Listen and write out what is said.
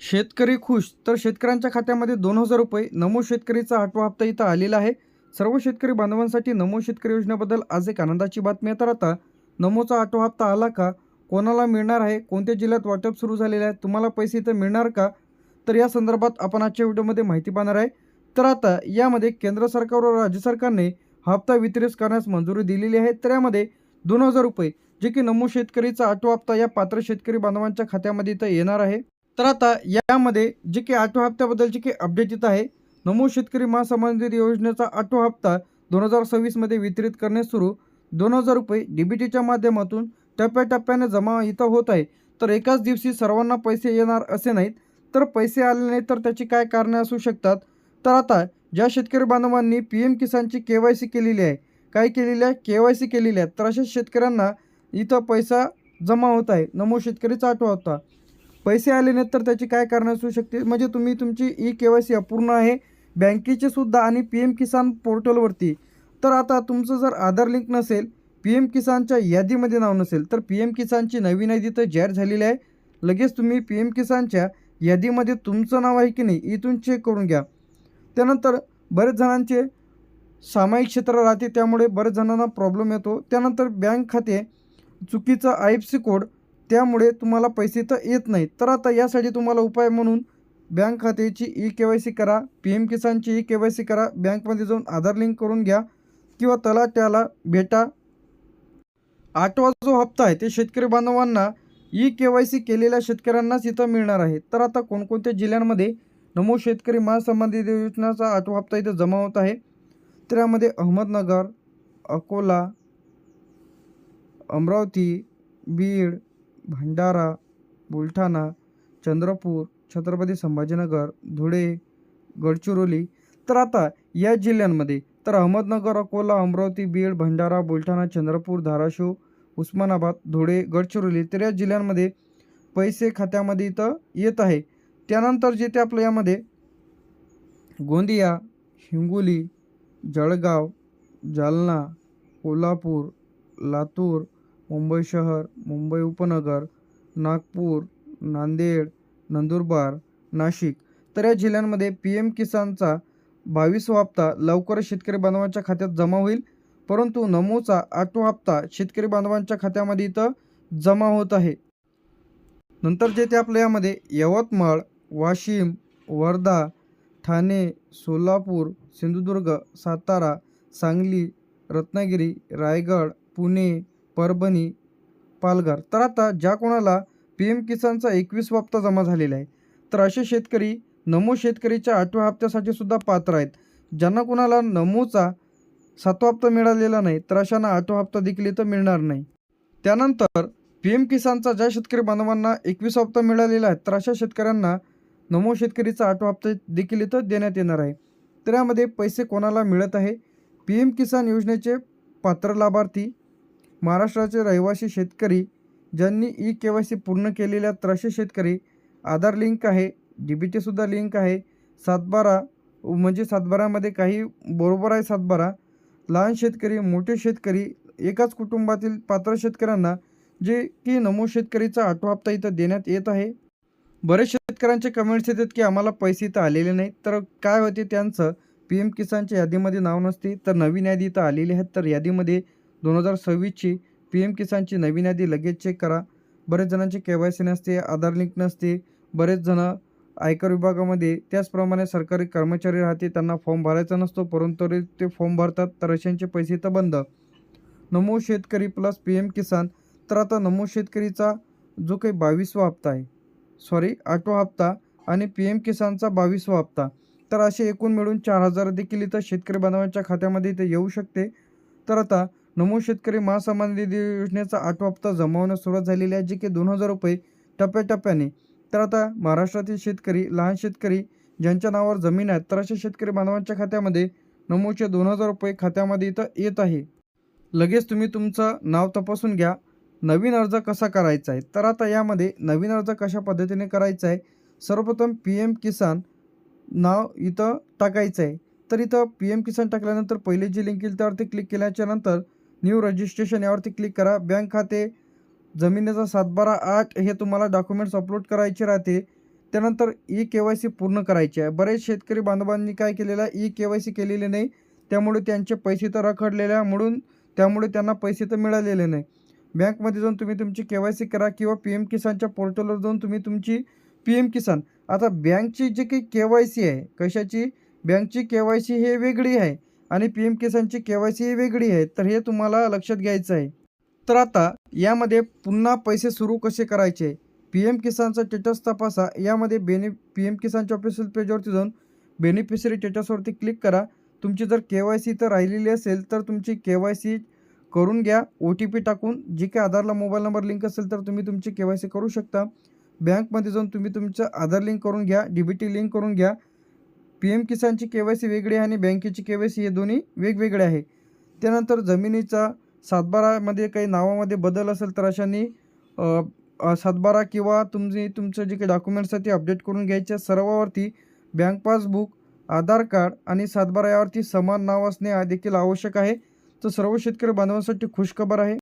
शेतकरी खुश तर शेतकऱ्यांच्या खात्यामध्ये दोन हजार रुपये. नमो शेतकरीचा आठवा हप्ता इथं आलेला आहे. सर्व शेतकरी बांधवांसाठी नमो शेतकरी योजनेबद्दल आज एक आनंदाची बातमी आहे तर आता नमोचा आठवा हप्ता आला का? कोणाला मिळणार आहे? कोणत्या जिल्ह्यात वाटप सुरू झालेलं आहे? तुम्हाला पैसे इथं मिळणार का? तर या संदर्भात आपण आजच्या व्हिडिओमध्ये माहिती पाहणार आहे. तर आता यामध्ये केंद्र सरकार व राज्य सरकारने हप्ता वितरित करण्यास मंजुरी दिलेली आहे. तर यामध्ये दोन हजार रुपये जे की नमो शेतकरीचा आठवा हप्ता या पात्र शेतकरी बांधवांच्या खात्यामध्ये इथं येणार आहे. तर आता यामध्ये जे की आठव्या हप्त्याबद्दल जे की अपडेट येत आहे नमो शेतकरी महासंबंधित निधी योजनेचा आठवा हप्ता दोन हजार सव्वीसमध्ये वितरित करणे सुरू. दोन हजार रुपये डी बी टीच्या माध्यमातून टप्प्याटप्प्याने जमा इथं होत आहे. तर एकाच दिवशी सर्वांना पैसे येणार असे नाहीत. तर पैसे आले नाही तर त्याची काय कारणे असू शकतात? तर आता ज्या शेतकरी बांधवांनी पी एम किसानची के वाय सी केलेली आहे काय केलेली आहे? के वाय सी केलेली आहे. तर अशा शेतकऱ्यांना इथं पैसा जमा होत आहे. नमो शेतकरीचा आठवा होता पैसे आले नाहीत तर त्याची काय कारणं असू शकते? म्हणजे तुम्ही तुमची ई के वाय सी अपूर्ण आहे. बँकेचे सुद्धा आणि पी एम किसान पोर्टलवरती. तर आता तुमचं जर आधार लिंक नसेल पी एम किसानच्या यादीमध्ये नाव नसेल तर पी एम किसानची नवीन यादी तर जाहीर झालेली आहे. लगेच तुम्ही पी एम किसानच्या यादीमध्ये तुमचं नाव आहे की नाही इथून चेक करून घ्या. त्यानंतर बरेच जणांचे सामायिक क्षेत्र राहते त्यामुळे बरेच जणांना प्रॉब्लेम येतो. त्यानंतर बँक खाते चुकीचा आय एफ सी कोड त्यामुळे तुम्हाला पैसे तर येत नाहीत. तर आता यासाठी तुम्हाला उपाय म्हणून बँक खात्याची ई के वाय सी करा पी एम किसानची ई के वाय सी करा बँकमध्ये जाऊन आधार लिंक करून घ्या किंवा तलाट्याला भेटा. आठवा जो हप्ता आहे ते शेतकरी बांधवांना ई के वाय सी केलेल्या शेतकऱ्यांनाच इथं मिळणार आहे. तर आता कोणकोणत्या जिल्ह्यांमध्ये नमो शेतकरी महासंबंधित योजनेचा आठवा हप्ता इथं जमा होत आहे? त्यामध्ये अहमदनगर अकोला अमरावती बीड भंडारा बुलढाणा चंद्रपूर छत्रपती संभाजीनगर धुळे गडचिरोली. तर आता या जिल्ह्यांमध्ये तर अहमदनगर अकोला अमरावती बीड भंडारा बुलढाणा चंद्रपूर धाराशिव उस्मानाबाद धुळे गडचिरोली तर या जिल्ह्यांमध्ये पैसे खात्यामध्ये इथं येत आहे. त्यानंतर जे ते आपलं यामध्ये गोंदिया हिंगोली जळगाव जालना कोल्हापूर लातूर मुंबई शहर मुंबई उपनगर नागपूर नांदेड नंदुरबार नाशिक. तर या जिल्ह्यांमध्ये पी एम किसानचा बावीसवा हप्ता लवकरच शेतकरी बांधवांच्या खात्यात जमा होईल. परंतु नमोचा आठवा हप्ता शेतकरी बांधवांच्या खात्यामध्ये इथं जमा होत आहे. नंतर जे ते आपल्या यामध्ये यवतमाळ वाशिम वर्धा ठाणे सोलापूर सिंधुदुर्ग सातारा सांगली रत्नागिरी रायगड पुणे परभणी पालघर. तर आता ज्या कोणाला पी एम किसानचा एकवीस हप्ता जमा झालेला आहे तर असे शेतकरी नमो शेतकरीच्या आठव्या हप्त्यासाठी सुद्धा पात्र आहेत. ज्यांना कोणाला नमोचा सातवा हप्ता मिळालेला नाही तर अशांना आठवा हप्ता देखील इथं मिळणार नाही. त्यानंतर पी एम किसानचा ज्या शेतकरी बांधवांना एकवीस हप्ता मिळालेला आहे तर अशा शेतकऱ्यांना नमो शेतकरीचा आठवा हप्ता देखील इथं देण्यात येणार आहे. तर यामध्ये पैसे कोणाला मिळत आहे? पी एम किसान योजनेचे पात्र लाभार्थी महाराष्ट्राचे रहिवासी शेतकरी ज्यांनी ई के वाय सी पूर्ण केलेल्या त्रशे शेतकरी आधार लिंक आहे डी बी टीसुद्धा लिंक आहे सातबारा म्हणजे सातबारामध्ये काही बरोबर आहे सातबारा लहान शेतकरी मोठे शेतकरी एकाच कुटुंबातील पात्र शेतकऱ्यांना जे की नमो शेतकरीचा आठवा हप्ता इथं देण्यात येत आहे. बरेच शेतकऱ्यांचे कमेंट्स येतात की आम्हाला पैसे इथं आलेले नाहीत तर काय होते त्यांचं पी एम किसानच्या यादीमध्ये नाव नसते तर नवीन यादी इथं आलेली आहेत तर यादीमध्ये दोन हजार सव्वीसची पी एम किसानची नवीन यादी लगेच चेक करा. बरेच जणांची के वाय सी नसते आधार लिंक नसते. बरेच जणं आयकर विभागामध्ये त्याचप्रमाणे सरकारी कर्मचारी राहते त्यांना फॉर्म भरायचा नसतो परंतु ते फॉर्म भरतात तर अशांचे पैसे तर बंद. नमो शेतकरी प्लस पी एम किसान तर आता नमो शेतकरीचा जो काही बावीसवा हप्ता आहे सॉरी आठवा हप्ता आणि पी एम किसानचा बावीसवा हप्ता तर असे एकूण मिळून चार हजार देखील इथं शेतकरी बांधवांच्या खात्यामध्ये इथं येऊ शकते. तर आता नमो शेतकरी महासन्मान निधी योजनेचा आठवा हप्ता जमावण्यास सुरुवात झालेली आहे जे की दोन हजार रुपये टप्प्याटप्प्याने. तर आता महाराष्ट्रातील शेतकरी लहान शेतकरी ज्यांच्या नावावर जमीन आहे तर अशा शेतकरी बांधवांच्या खात्यामध्ये नमोचे दोन हजार रुपये खात्यामध्ये इथं येत आहे. लगेच तुम्ही तुमचं नाव तपासून घ्या. नवीन अर्ज कसा करायचा आहे? तर आता यामध्ये नवीन अर्ज कशा पद्धतीने करायचा आहे? सर्वप्रथम पी एम किसान नाव इथं टाकायचं आहे. तर इथं पी एम किसान टाकल्यानंतर पहिले जी लिंक येईल त्यावरती क्लिक केल्याच्यानंतर न्यू रजिस्ट्रेशन यावरती क्लिक करा. बँक खाते जमिनीचा सातबारा आठ हे तुम्हाला डॉक्युमेंट्स अपलोड करायचे राहते. त्यानंतर ई के वाय सी पूर्ण करायची आहे. बरेच शेतकरी बांधवांनी काय केलेलं आहे? ई के वाय सी केलेली नाही. त्यामुळे त्यांचे पैसे तर रखडलेले आहे. म्हणून त्यामुळे त्यांना पैसे तर मिळालेले नाही. बँकमध्ये जाऊन तुम्ही तुमची के वाय सी करा किंवा पी एम किसानच्या पोर्टलवर जाऊन तुम्ही तुमची पी एम किसान. आता बँकची जी काही के वाय सी आहे कशाची? बँकची के वाय सी हे वेगळी आहे. आणि पी एम किसानची के वाय सी ही वेगळी आहे तर हे तुम्हाला लक्षात घ्यायचं आहे. तर आता यामध्ये पुन्हा पैसे सुरू कसे करायचे? पी एम किसानचा स्टेटस तपासा. यामध्ये बेनि पी एम किसानच्या ऑफिशियल पेजवरती जाऊन बेनिफिशरी स्टेटसवरती क्लिक करा. तुमची जर के वाय सी तर राहिलेली असेल तर तुमची के वाय सी करून घ्या. ओ टी पी टाकून जी काही आधारला मोबाईल नंबर लिंक असेल तर तुम्ही तुमची के वाय सी करू शकता. बँकमध्ये जाऊन तुम्ही तुमचं आधार लिंक करून घ्या डी बी टी लिंक करून घ्या. पी एम किसानची के वाय सी वेगळी आहे आणि बँकेची के वाय सी हे दोन्ही वेगवेगळे आहे. त्यानंतर जमिनीचा सातबारामध्ये काही नावामध्ये बदल असेल तर अशांनी सातबारा किंवा तुमची तुमचं जे काही डॉक्युमेंट्स आहे ते अपडेट करून घ्यायच्या सर्वावरती बँक पासबुक आधार कार्ड आणि सातबारा यावरती समान नाव असणे हा देखील आवश्यक आहे. तर सर्व शेतकरी बांधवांसाठी खुशखबर आहे.